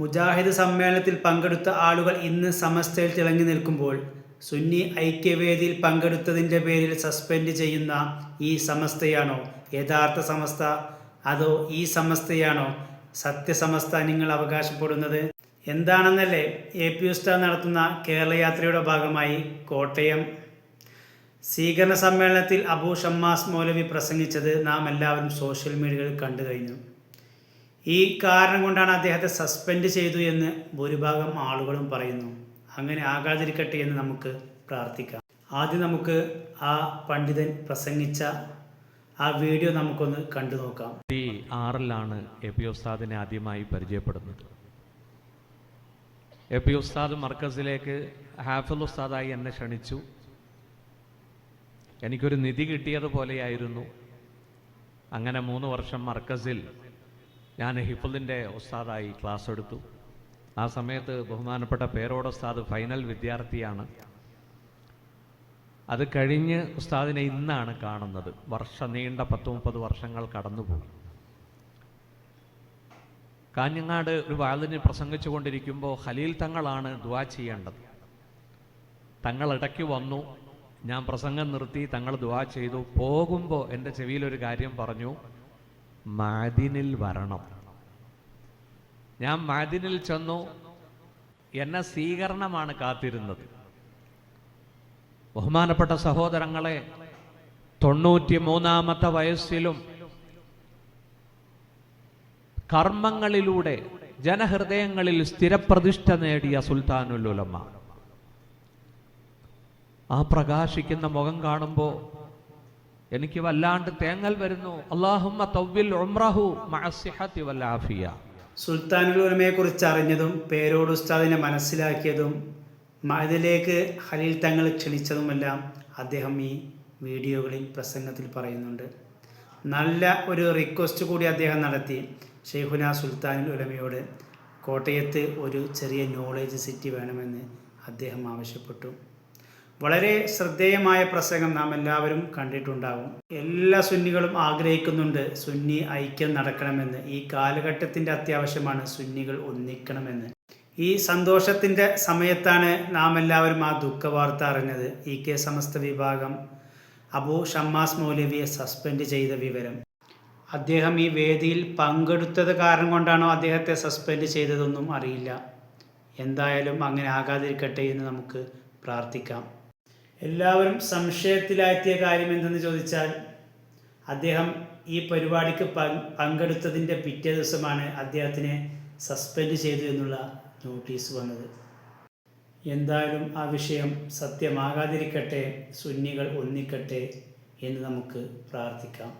മുജാഹിദ് സമ്മേളനത്തിൽ പങ്കെടുത്ത ആളുകൾ ഇന്ന് സമസ്തയിൽ തിളങ്ങി നിൽക്കുമ്പോൾ സുന്നി ഐക്യവേദിയിൽ പങ്കെടുത്തതിന്റെ പേരിൽ സസ്പെൻഡ് ചെയ്യുന്ന ഈ സമസ്തയാണോ? യഥാർത്ഥ സമസ്ത? അതോ ഈ സമസ്തയാണോ? സത്യസമസ്ത നിങ്ങൾ അവകാശപ്പെടുന്നത്? എന്താണെന്നല്ലേ എ പി ഉസ്താദ് നടത്തുന്ന കേരളയാത്രയുടെ ഭാഗമായി കോട്ടയം? സ്വീകരണ സമ്മേളനത്തിൽ അബൂ ഷമ്മാസ് മൗലവി പ്രസംഗിച്ചത് നാം എല്ലാവരും സോഷ്യൽ മീഡിയയിൽ കണ്ടു കഴിഞ്ഞു. ഈ കാരണം കൊണ്ടാണ് അദ്ദേഹത്തെ സസ്പെൻഡ് ചെയ്തു എന്ന് ഭൂരിഭാഗം ആളുകളും പറയുന്നു. അങ്ങനെ ആകാതിരിക്കട്ടെ എന്ന് നമുക്ക് പ്രാർത്ഥിക്കാം. ആദ്യം നമുക്ക് ആ പണ്ഡിതൻ പ്രസംഗിച്ച ആ വീഡിയോ നമുക്കൊന്ന് കണ്ടു നോക്കാം. ഈ ആറിലാണ് എ പി ഉസ്താദിനെ ആദ്യമായി പരിചയപ്പെടുന്നത്. എ പി ഉസ്താദ് മർക്കസിലേക്ക് ഹാഫിൽ ഉസ്താദായി എന്നെ ക്ഷണിച്ചു. എനിക്കൊരു നിധി കിട്ടിയതുപോലെയായിരുന്നു. അങ്ങനെ മൂന്ന് വർഷം മർക്കസിൽ ഞാൻ ഹിഫുലിന്റെ ഉസ്താദായി ക്ലാസ് എടുത്തു. ആ സമയത്ത് ബഹുമാനപ്പെട്ട പേരോട് ഉസ്താദ് ഫൈനൽ വിദ്യാർത്ഥിയാണ്. അത് കഴിഞ്ഞ് ഉസ്താദിനെ ഇന്നാണ് കാണുന്നത്. വർഷ നീണ്ട പത്ത് മുപ്പത് വർഷങ്ങൾ കടന്നുപോയി. കാഞ്ഞങ്ങാട് ഒരു വാളിന് പ്രസംഗിച്ചു കൊണ്ടിരിക്കുമ്പോൾ ഖലീൽ തങ്ങളാണ് ദുവാ ചെയ്യേണ്ടത്. തങ്ങൾ ഇടയ്ക്ക് വന്നു. ഞാൻ പ്രസംഗം നിർത്തി തങ്ങൾ ദുവാ ചെയ്തു. പോകുമ്പോൾ എന്റെ ചെവിയിലൊരു കാര്യം പറഞ്ഞു. മാദിനിൽ വരണം. ഞാൻ മാതിനിൽ ചെന്നു. എന്നെ സ്വീകരണമാണ് കാത്തിരുന്നത്. ബഹുമാനപ്പെട്ട സഹോദരങ്ങളെ തൊണ്ണൂറ്റി മൂന്നാമത്തെ വയസ്സിലും കർമ്മങ്ങളിലൂടെ ജനഹൃദയങ്ങളിൽ സ്ഥിരപ്രതിഷ്ഠ നേടിയ സുൽത്താനുൽ ഉലമ. ആ പ്രകാശിക്കുന്ന മുഖം കാണുമ്പോൾ എനിക്ക് വല്ലാണ്ട് തേങ്ങൽ വരുന്നു. അള്ളാഹുമ്മ ഉംറഹു സുൽത്താനുൽ ഉലമയെക്കുറിച്ച് അറിഞ്ഞതും പേരോട് ഉസ്താദിനെ മനസ്സിലാക്കിയതും മതിലേക്ക് ഖലീൽ തങ്ങൾ ക്ഷണിച്ചതുമെല്ലാം അദ്ദേഹം ഈ വീഡിയോകളിൽ പ്രസംഗത്തിൽ പറയുന്നുണ്ട്. നല്ല ഒരു റിക്വസ്റ്റ് കൂടി അദ്ദേഹം നടത്തി. ഷെയ്ഖുന സുൽത്താനുൽ ഉലമയോട് കോട്ടയത്ത് ഒരു ചെറിയ നോളേജ് സിറ്റി വേണമെന്ന് അദ്ദേഹം ആവശ്യപ്പെട്ടു. വളരെ ശ്രദ്ധേയമായ പ്രസംഗം നാം എല്ലാവരും കണ്ടിട്ടുണ്ടാകും എല്ലാ സുന്നികളും ആഗ്രഹിക്കുന്നുണ്ട് സുന്നി ഐക്യം നടക്കണമെന്ന്. ഈ കാലഘട്ടത്തിന്റെ അത്യാവശ്യമാണ് സുന്നികൾ ഒന്നിക്കണമെന്ന്. ഈ സന്തോഷത്തിന്റെ സമയത്താണ് നാം എല്ലാവരും ആ ദുഃഖവാർത്ത അറിഞ്ഞത്. ഇ കെ സമസ്ത വിഭാഗം അബു ഷമ്മാസ് മൗലവിയെ സസ്പെൻഡ് ചെയ്ത വിവരം. അദ്ദേഹം ഈ വേദിയിൽ പങ്കെടുത്തത് കാരണം കൊണ്ടാണോ അദ്ദേഹത്തെ സസ്പെൻഡ് ചെയ്തതൊന്നും അറിയില്ല. എന്തായാലും അങ്ങനെ ആകാതിരിക്കട്ടെ എന്ന് നമുക്ക് പ്രാർത്ഥിക്കാം. എല്ലാവരും സംശയത്തിലായെത്തിയ കാര്യം എന്തെന്ന് ചോദിച്ചാൽ അദ്ദേഹം ഈ പരിപാടിക്ക് പങ്ക് പങ്കെടുത്തതിന്റെ പിറ്റേ ദിവസമാണ് അദ്ദേഹത്തിനെ സസ്പെൻഡ് ചെയ്തു എന്നുള്ള നോട്ടീസ് വന്നത്. എന്തായാലും ആ വിഷയം സത്യമാകാതിരിക്കട്ടെ സുന്നികൾ ഒന്നിക്കട്ടെ എന്ന് നമുക്ക് പ്രാർത്ഥിക്കാം.